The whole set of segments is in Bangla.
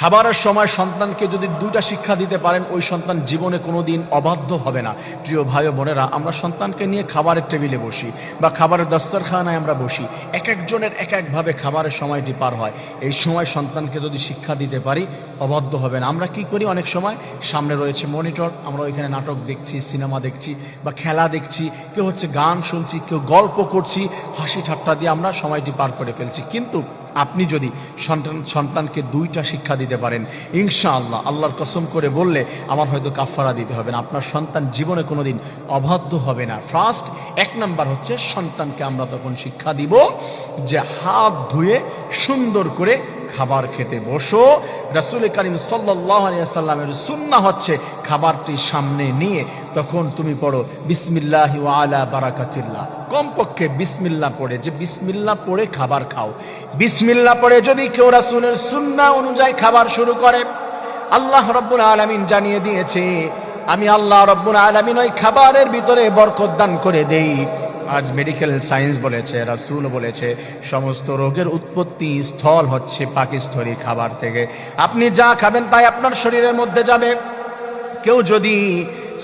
খাবারের সময় সন্তানকে যদি দুইটা শিক্ষা দিতে পারেন, ওই সন্তান জীবনে কোনো দিন অবাধ্য হবে না। প্রিয় ভাই বোনেরা, আমরা সন্তানকে নিয়ে খাবারের টেবিলে বসি বা খাবারের দস্তরখানায় আমরা বসি। এক একজনের এক একভাবে খাবারের সময়টি পার হয়। এই সময় সন্তানকে যদি শিক্ষা দিতে পারি, অবাধ্য হবে না। আমরা কি করি অনেক সময়? সামনে রয়েছে মনিটর, আমরা ওইখানে নাটক দেখছি, সিনেমা দেখছি বা খেলা দেখছি, কেউ হচ্ছে গান শুনছি, কেউ গল্প করছি, হাসি ঠাট্টা দিয়ে আমরা সময়টি পার করে ফেলছি। কিন্তু আপনি যদি সন্তান, সন্তানকে দুইটা শিক্ষা দিতে পারেন ইনশা আল্লাহ আল্লাহর কসম করে বললে আমার হয়তো কাফারা দিতে হবে না। আপনার সন্তান জীবনে কোনো দিন অবাধ্য হবে না। ফার্স্ট এক নাম্বার হচ্ছে সন্তানকে আমরা তখন শিক্ষা দিব যে হাত ধুয়ে সুন্দর করে খাবার খেতে বসো। রাসুল করিম সাল্লামের সুন্না হচ্ছে খাবারটি সামনে নিয়ে, তখন তুমি পড়ো, বিসমিল্লাহ আলা বারাকাতিল্লাহ। কমপক্ষে বিসমিল্লা পড়ে, যে বিসমিল্লা পড়ে খাবার খাও। বিসমিল্লা পড়ে যদি কেউ রাসুলের সুন্না অনুযায়ী খাবার শুরু করে। আল্লাহ রব্বুল আলমিন জানিয়ে দিয়েছে, আমি আল্লাহ রব্বুল আলমিন ওই খাবারের ভিতরে বরকত দান করে দেই। আজ মেডিকেল সায়েন্স বলেছে, রাসুল বলেছে, সমস্ত রোগের উৎপত্তি স্থল হচ্ছে পাকিস্তরি খাবার থেকে। আপনি যা খাবেন তাই আপনার শরীরের মধ্যে যাবে। কেউ যদি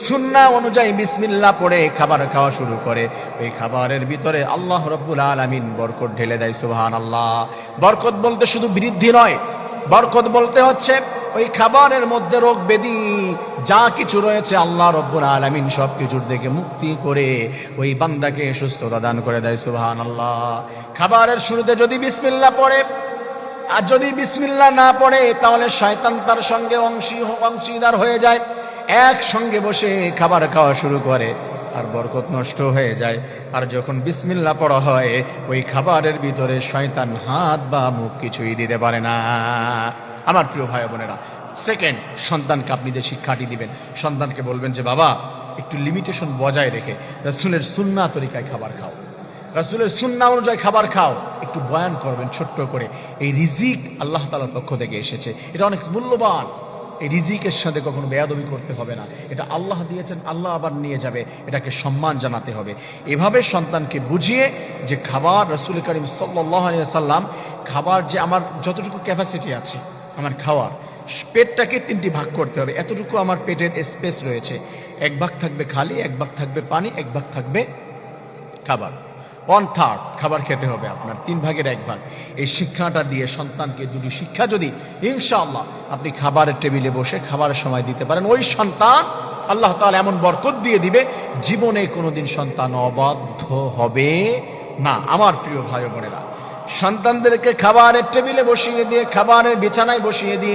সুন্না অনুযায়ী বিসমিল্লা পড়ে খাবার খাওয়া শুরু করে, ওই খাবারের ভিতরে আল্লাহ রব্বুল আলমিন বরকত ঢেলে দেয় সুবহান আল্লাহ বরকত বলতে শুধু বৃদ্ধি নয়, বরকত বলতে হচ্ছে ওই খাবারের মধ্যে রোগ বেদি, যা কিছু রয়েছে আল্লাহ রব্বুল আলমিন সব কিছুর থেকে মুক্তি করে ওই বান্দাকে সুস্থতা দান করে দেয় সুবহান আল্লাহ খাবারের শুরুতে যদি বিসমিল্লা পড়ে, আর যদি বিসমিল্লা না পড়ে, তাহলে শয়তান তার সঙ্গে অংশী অংশীদার হয়ে যায়, একসঙ্গে বসে খাবার খাওয়া শুরু করে, আর বরকত নষ্ট হয়ে যায়। আর যখন বিসমিল্লা পড়া হয়, ওই খাবারের ভিতরে শয়তান হাত বা মুখ কিছুই দিতে পারে না। আমার প্রিয় ভাই বোনেরা সেকেন্ড সন্তানকে আপনি যে শিক্ষাটি দিবেন, সন্তানকে বলবেন যে, বাবা, একটু লিমিটেশন বজায় রেখে রসুলের সুন্না তরিকায় খাবার খাও। রাসুলের সুন্না অনুযায়ী খাবার খাও। একটু বয়ান করবেন ছোট্ট করে। এই রিজিক আল্লাহ তালার পক্ষ থেকে এসেছে। এটা অনেক মূল্যবান। এই রিজিকের সাথে কখনো বেয়াদবি করতে হবে না। এটা আল্লাহ দিয়েছেন, আল্লাহ আবার নিয়ে যাবে। এটাকে সম্মান জানাতে হবে। এভাবে সন্তানকে বুঝিয়ে যে খাবার রসুল করিম সাল্লাহ সাল্লাম খাবার যে আমার যতটুকু ক্যাপাসিটি আছে আমার খাওয়ার পেটটাকে তিনটি ভাগ করতে হবে। এতটুকু আমার পেটের স্পেস রয়েছে। এক ভাগ থাকবে খালি, এক ভাগ থাকবে পানি, এক ভাগ থাকবে খাবার। ওয়ান থার্ড খাবার খেতে হবে আপনার, তিন ভাগের এক ভাগ। এই শিক্ষাটা দিয়ে সন্তানকে দুটি শিক্ষা যদি ইনশাআল্লাহ আপনি খাবারের টেবিলে বসে খাবারের সময় দিতে পারেন, ওই সন্তান আল্লাহ তাআলা এমন বরকত দিয়ে দিবে, জীবনে কোনোদিন সন্তান অবাধ্য হবে না। আমার প্রিয় ভাই বোনেরা সন্তানদেরকে খাবারের টেবিলে বসিয়ে দিয়ে খাবারের বিছানায় বসিয়ে দিয়ে